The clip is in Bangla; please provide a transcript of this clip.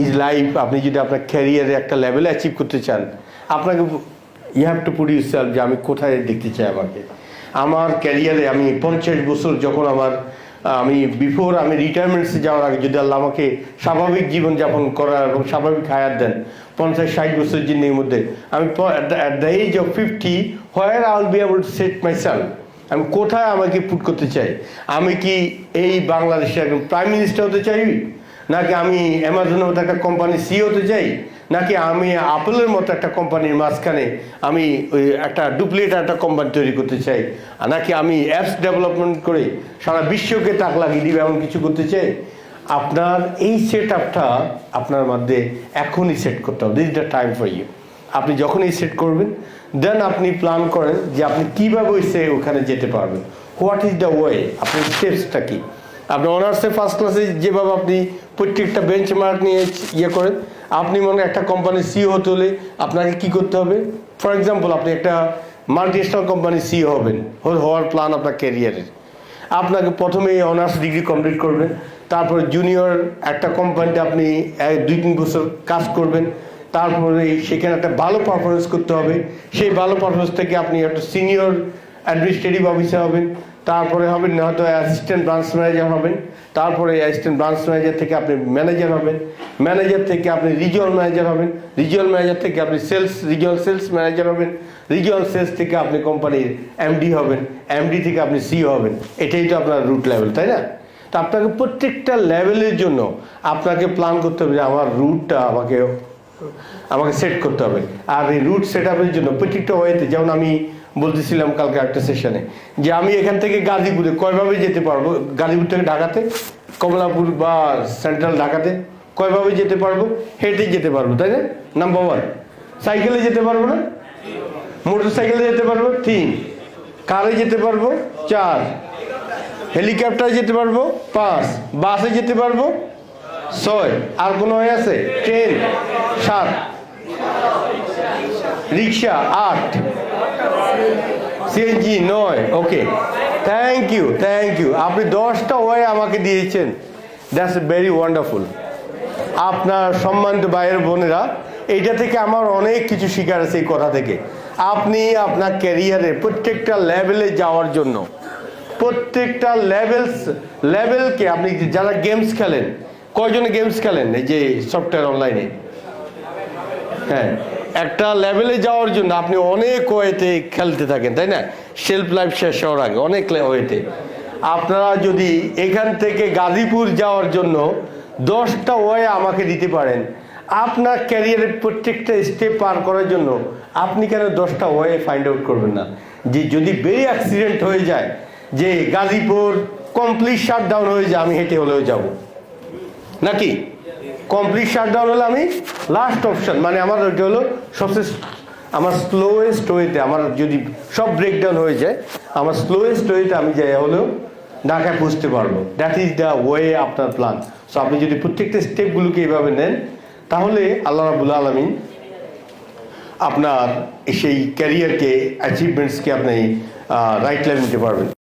ইজ লাইফ আপনি যদি আপনার ক্যারিয়ারে একটা লেভেলে অ্যাচিভ করতে চান, আপনাকে ইউ হ্যাভ টু সেলফ যে আমি কোথায় দেখতে চাই আমাকে। আমার ক্যারিয়ারে আমি পঞ্চাশ বছর যখন আমার, আমি বিফোর আমি রিটায়ারমেন্টসে যাওয়ার আগে যদি আল্লাহ আমাকে স্বাভাবিক জীবনযাপন করার এবং স্বাভাবিক হায়াত দেন, পঞ্চাশ, ষাট বছরের জিন্দির মধ্যে, আমি at the age of fifty where I will be able to set myself আমি কোথায় আমাকে পুট করতে চাই? আমি কি এই বাংলাদেশের একজন প্রাইম মিনিস্টার হতে চাই? নাকি আমি অ্যামাজনের মতো একটা কোম্পানির সি হতে চাই নাকি আমি আপেলের মতো একটা কোম্পানির মাঝখানে আমি ওই একটা ডুপ্লিকেট একটা কোম্পানি তৈরি করতে চাই, আর নাকি আমি অ্যাপস ডেভেলপমেন্ট করে সারা বিশ্বকে তাক লাগিয়ে দিবে এমন কিছু করতে চাই, আপনার এই সেট আপটা আপনার মধ্যে এখনই সেট করতে হবে। This the time for you আপনি যখনই সেট করবেন দেন আপনি প্ল্যান করেন যে আপনি কীভাবে ওই সে ওখানে যেতে পারবেন। হোয়াট ইজ দ্য ওয়ে আপনার স্টেপসটা কি? আপনি অনার্সে ফার্স্ট ক্লাসে যেভাবে আপনি প্রত্যেকটা বেঞ্চ মার্ক নিয়ে ইয়ে করেন, আপনি মনে একটা কোম্পানির সিও হতে হলে আপনাকে কি করতে হবে? ফর এক্সাম্পল আপনি একটা মাল্টি ন্যাশনাল কোম্পানির সিও হবেন হওয়ার প্ল্যান আপনার ক্যারিয়ারের আপনাকে প্রথমে অনার্স ডিগ্রি কমপ্লিট করবেন, তারপরে জুনিয়র একটা কোম্পানিতে আপনি দুই, তিন বছর কাজ করবেন, তারপরে সেখানে একটা ভালো পারফরমেন্স করতে হবে। সেই ভালো পারফরমেন্স থেকে আপনি একটা সিনিয়র অ্যাডমিনিস্ট্রেটিভ অফিসার হবেন তারপরে হবেন হয়তো অ্যাসিস্ট্যান্ট ব্রাঞ্চ ম্যানেজার হবেন, তারপরে অ্যাসিস্ট্যান্ট ব্রাঞ্চ ম্যানেজার থেকে আপনি ম্যানেজার হবেন ম্যানেজার থেকে আপনি রিজিওনাল ম্যানেজার হবেন রিজিওনাল ম্যানেজার থেকে আপনি সেলস রিজিওনাল সেলস ম্যানেজার হবেন রিজিওনাল সেলস থেকে আপনি কোম্পানির এমডি হবেন এমডি থেকে আপনি সিও হবেন, এটাই তো আপনার রুট লেভেল তাই না? তো আপনাকে প্রত্যেকটা লেভেলের জন্য আপনাকে প্ল্যান করতে হবে যে আমার রুটটা আমাকে আমাকে সেট করতে হবে। আর এই রুট সেট আপের জন্য প্রত্যেকটা ওয়েতে যেমন আমি বলতেছিলাম কালকে একটা সেশনে যে আমি এখান থেকে গাজীপুরে কয়ভাবে যেতে পারব? গাজীপুর থেকে ঢাকাতে? কমলাপুর বা সেন্ট্রাল ঢাকাতে কয়ভাবে যেতে পারব? হেঁটে যেতে পারব, তাই না? নাম্বার ওয়ান সাইকেলে যেতে পারব না? মোটর সাইকেলে যেতে পারব? তিন. কারে যেতে পারব? চার. হেলিকপ্টারে যেতে পারব? পাঁচ. বাসে যেতে পারব? ছয়. আর কোনো হয়ে আছে? ট্রেন সাত. রিক্সা আট. সিএনজি নয় okay thank you thank you আপনি দশটা ওয়ে আমাকে দিয়েছেন। দ্যাটস ভেরি ওয়ান্ডারফুল আপনার সম্মানিত ভাইয়ের বোনেরা, এইটা থেকে আমার অনেক কিছু শিকার আছে এই কথা থেকে। আপনি আপনার ক্যারিয়ারে প্রত্যেকটা লেভেলে যাওয়ার জন্য, প্রত্যেকটা লেভেলস লেভেলকে আপনি যারা গেমস খেলেন, কয়জনে গেমস খেলেন? এই যে সফটওয়্যার অনলাইনে হ্যাঁ। একটা লেভেলে যাওয়ার জন্য আপনি অনেক ওয়েতে খেলতে থাকেন, তাই না? সেলফ লাইফ শেষ হওয়ার আগে অনেক ওয়েতে। আপনারা যদি এখান থেকে গাজীপুর যাওয়ার জন্য দশটা ওয়ে আমাকে দিতে পারেন, আপনার ক্যারিয়ারের প্রত্যেকটা স্টেপ পার করার জন্য আপনি কেন দশটা ওয়ে ফাইন্ড আউট করবেন না? যে যদি বেরি অ্যাক্সিডেন্ট হয়ে যায়, যে গাজীপুর কমপ্লিট শাট ডাউন হয়ে যায়, আমি হেঁটে হলেও যাব। নাকি? কমপ্লিট শাটডাউন হলে আমি লাস্ট অপশন মানে আমার ওইটা হলো সবচেয়ে আমার স্লোয়েস্ট ওয়েতে আমার যদি সব ব্রেকডাউন হয়ে যায়, আমার স্লোয়েস্ট ওয়েতে আমি যাই হলেও ঢাকায় পৌঁছতে পারব। দ্যাট ইজ দ্য ওয়ে আপনার প্ল্যান সো আপনি যদি প্রত্যেকটা স্টেপগুলোকে এইভাবে নেন, তাহলে আল্লাহ রাবুল আলমিন আপনার সেই ক্যারিয়ারকে অ্যাচিভমেন্টসকে আপনি রাইট লাইন নিতে পারবেন।